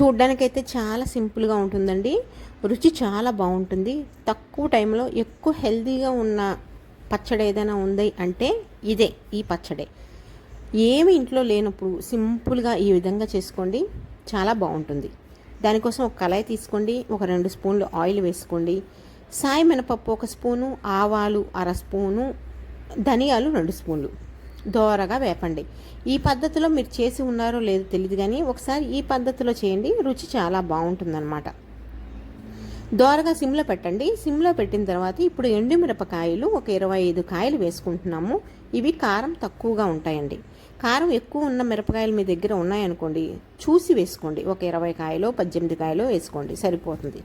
చూడ్డానికైతే చాలా సింపుల్గా ఉంటుందండి. రుచి చాలా బాగుంటుంది. తక్కువ టైంలో ఎక్కువ హెల్తీగా ఉన్న పచ్చడి ఏదైనా ఉంది అంటే ఇదే ఈ పచ్చడే. ఏమి ఇంట్లో లేనప్పుడు సింపుల్గా ఈ విధంగా చేసుకోండి. చాలా బాగుంటుంది. దానికోసం ఒక కళాయి తీసుకోండి ఒక రెండు స్పూన్లు ఆయిల్ వేసుకోండి. సాయి మినపప్పు ఒక స్పూను ఆవాలు అర స్పూను ధనియాలు రెండు స్పూన్లు. దోరగా వేపండి. ఈ పద్ధతిలో మీరు చేసి ఉన్నారో లేదో తెలియదు కానీ ఒకసారి ఈ పద్ధతిలో చేయండి రుచి చాలా బాగుంటుందన్నమాట. దోరగా సిమ్లో పెట్టండి. సిమ్లో పెట్టిన తర్వాత ఇప్పుడు ఎండుమిరపకాయలు ఒక ఇరవై ఐదు కాయలు వేసుకుంటున్నాము. ఇవి కారం తక్కువగా ఉంటాయండి. కారం ఎక్కువ ఉన్న మిరపకాయలు మీ దగ్గర ఉన్నాయనుకోండి చూసి వేసుకోండి. ఒక ఇరవై కాయలు పద్దెనిమిది కాయలు వేసుకోండి సరిపోతుంది.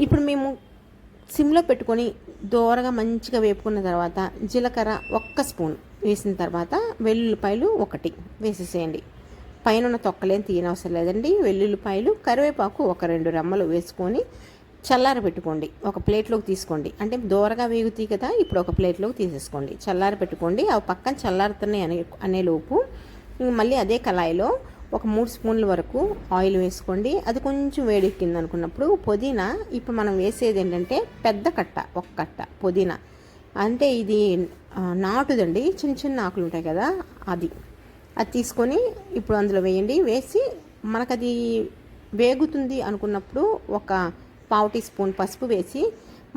ఇప్పుడు మేము సిమ్లో పెట్టుకొని దోరగా మంచిగా వేపుకున్న తర్వాత జీలకర్ర ఒక్క స్పూన్ వేసిన తర్వాత వెల్లుల్లిపాయలు ఒకటి వేసేసేయండి. పైన ఉన్న తొక్కలేం తీయనవసరం లేదండి. వెల్లుల్లిపాయలు కరివేపాకు ఒక రెండు రెమ్మలు వేసుకొని చల్లార పెట్టుకోండి. ఒక ప్లేట్లోకి తీసుకోండి. అంటే దూరగా వేగుతాయి కదా ఇప్పుడు ఒక ప్లేట్లోకి తీసేసుకోండి. చల్లార పెట్టుకోండి. అవి పక్కన చల్లారుతున్నాయి అనే అనేలోపు మళ్ళీ అదే కళాయిలో ఒక మూడు స్పూన్ల వరకు ఆయిల్ వేసుకోండి. అది కొంచెం వేడెక్కింది అనుకున్నప్పుడు పుదీనా ఇప్పుడు మనం వేసేది ఏంటంటే పెద్ద కట్ట ఒక కట్ట పుదీనా. అంటే ఇది నాటుదండి. చిన్న చిన్న ఆకులు ఉంటాయి కదా అది. అది తీసుకొని ఇప్పుడు అందులో వేయండి. వేసి మనకు అది వేగుతుంది అనుకున్నప్పుడు ఒక పావు టీ స్పూన్ పసుపు వేసి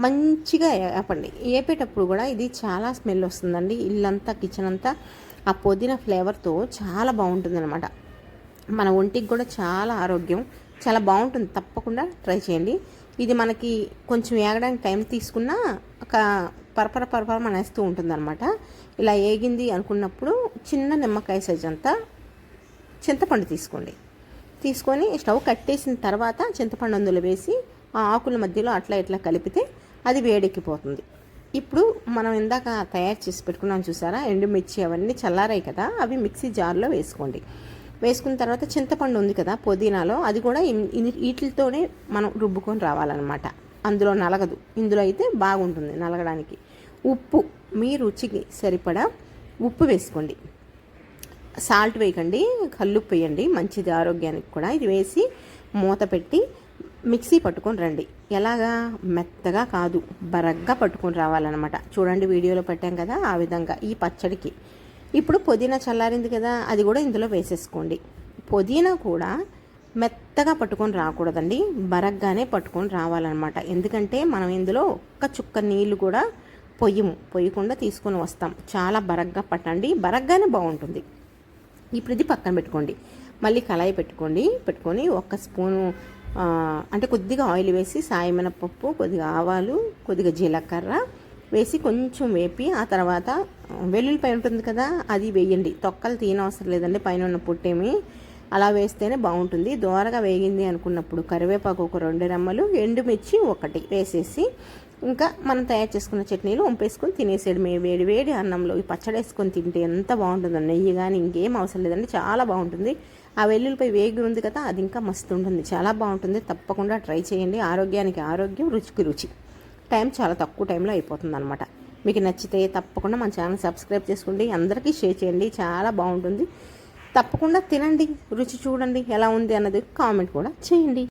మంచిగా వేపండి వేపేటప్పుడు కూడా ఇది చాలా స్మెల్ వస్తుందండి. ఇల్లంతా కిచెన్ అంతా ఆ పుదీనా ఫ్లేవర్తో చాలా బాగుంటుంది అనమాట మన ఒంటికి కూడా చాలా ఆరోగ్యం చాలా బాగుంటుంది. తప్పకుండా ట్రై చేయండి. ఇది మనకి కొంచెం వేగడానికి టైం తీసుకున్నా ఒక పరపర పరపర మనేస్తూ ఉంటుందన్నమాట. ఇలా ఏగింది అనుకున్నప్పుడు చిన్న నిమ్మకాయ సైజ్ అంతా చింతపండు తీసుకోండి. తీసుకొని స్టవ్ కట్టేసిన తర్వాత చింతపండు అందులో వేసి ఆ ఆకుల మధ్యలో అట్లా ఇట్లా కలిపితే అది వేడెక్కిపోతుంది. ఇప్పుడు మనం ఇందాక తయారు చేసి పెట్టుకున్నాం చూసారా? ఎండుమిర్చి అవన్నీ చల్లారాయి కదా అవి మిక్సీ జార్లో వేసుకోండి. వేసుకున్న తర్వాత చింతపండు ఉంది కదా పుదీనాలో అది కూడా వీటితోనే మనం రుబ్బుకొని రావాలన్నమాట. అందులో నలగదు. ఇందులో అయితే బాగుంటుంది నలగడానికి. ఉప్పు మీ రుచికి సరిపడా ఉప్పు వేసుకోండి. సాల్ట్ వేయకండి కల్లుప్పు వేయండి మంచిది ఆరోగ్యానికి కూడా. ఇది వేసి మూత పెట్టి మిక్సీ పట్టుకొని రండి. ఎలాగా? మెత్తగా కాదు బరగ్గా పట్టుకొని రావాలన్నమాట. చూడండి వీడియోలో పెట్టాం కదా ఆ విధంగా ఈ పచ్చడికి. ఇప్పుడు పుదీనా చల్లారింది కదా అది కూడా ఇందులో వేసేసుకోండి. పుదీనా కూడా మెత్తగా పట్టుకొని రాకూడదండి. బరగ్గానే పట్టుకొని రావాలన్నమాట. ఎందుకంటే మనం ఇందులో ఒక్క చుక్క నీళ్ళు కూడా పొయ్యము పొయ్యకుండా తీసుకొని వస్తాం. చాలా బరగ్గా పట్టండి. బరగ్గానే బాగుంటుంది. ఇప్పుడు ఇది పక్కన పెట్టుకోండి. మళ్ళీ కళాయి పెట్టుకోండి. పెట్టుకొని ఒక్క స్పూను అంటే కొద్దిగా ఆయిల్ వేసి సాయమినపప్పు కొద్దిగా ఆవాలు కొద్దిగా జీలకర్ర వేసి కొంచెం వేపి ఆ తర్వాత వెల్లుల్లిపై ఉంటుంది కదా అది వేయండి. తొక్కలు తీయనవసరం లేదండి. పైన ఉన్న పుట్టేమి అలా వేస్తేనే బాగుంటుంది. దోరగా వేగింది అనుకున్నప్పుడు కరివేపాకు ఒక రెండు రెమ్మలు ఎండుమిర్చి ఒకటి వేసేసి ఇంకా మనం తయారు చేసుకున్న చట్నీలు వంపేసుకొని తినేసేయడమే వేడి వేడి అన్నంలో ఈ పచ్చడి వేసుకొని తింటే ఎంత బాగుంటుందో నెయ్యి కానీ ఇంకేం అవసరం లేదండి చాలా బాగుంటుంది. ఆ వెల్లుల్లిపై వేగి ఉంది కదా అది ఇంకా మస్తు ఉంటుంది. చాలా బాగుంటుంది. తప్పకుండా ట్రై చేయండి. ఆరోగ్యానికి ఆరోగ్యం రుచికి రుచి. టైం చాలా తక్కువ టైంలో అయిపోతుంది అనమాట మీకు నచ్చితే తప్పకుండా మన ఛానల్ సబ్స్క్రైబ్ చేసుకోండి. అందరికీ షేర్ చేయండి. చాలా బాగుంటుంది. తప్పకుండా తినండి రుచి చూడండి ఎలా ఉంది అన్నది కామెంట్ కూడా చేయండి.